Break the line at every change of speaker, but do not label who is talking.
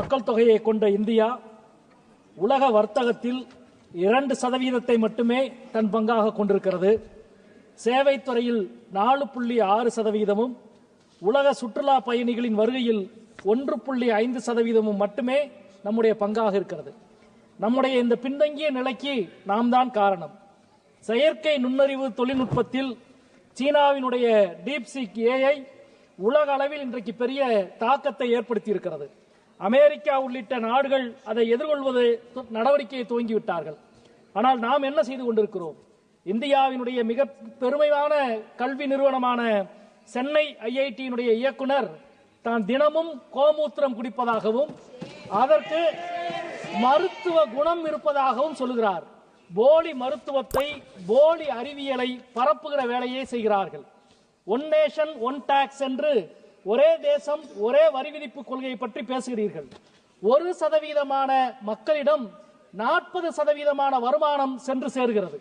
மக்கள் தொகையை கொண்ட இந்தியா உலக வர்த்தகத்தில் இரண்டு சதவீதத்தை மட்டுமே தன் பங்காக கொண்டிருக்கிறது. சேவைத்துறையில் நாலு புள்ளி ஆறு சதவீதமும் உலக சுற்றுலா பயணிகளின் வருகையில் ஒன்று புள்ளி ஐந்து சதவீதமும் மட்டுமே நம்முடைய பங்காக இருக்கிறது. நம்முடைய இந்த பின்தங்கிய நிலைக்கு நாம் தான் காரணம். செயற்கை நுண்ணறிவு தொழில்நுட்பத்தில் சீனாவினுடைய டீப்சிக் ஏஐ உலக அளவில் இன்றைக்கு பெரிய தாக்கத்தை ஏற்படுத்தி இருக்கிறது அமெரிக்கா உள்ளிட்ட நாடுகள் அதை எதிர்கொள்வது து- நடவடிக்கையை துவங்கிவிட்டார்கள். ஆனால் நாம் என்ன செய்து கொண்டிருக்கிறோம்? இந்தியாவினுடைய மிக பெருமையான கல்வி நிறுவனமான சென்னை ஐஐடியினுடைய இயக்குனர் தான் தினமும் கோமூத்திரம் குடிப்பதாகவும் அதற்கு மருத்துவ குணம் இருப்பதாகவும் சொல்லுகிறார். போலி மருத்துவத்தை போலி அறிவியலை பரப்புகிற வேலையை செய்கிறார்கள். ஒன் நேஷன் ஒன் டாக்ஸ் என்று ஒரே தேசம் ஒரே வரி விதிப்பு கொள்கையை பற்றி பேசுகிறீர்கள். ஒரு சதவீதமான மக்களிடம் நாற்பது சதவீதமான வருமானம் சென்று சேர்கிறது.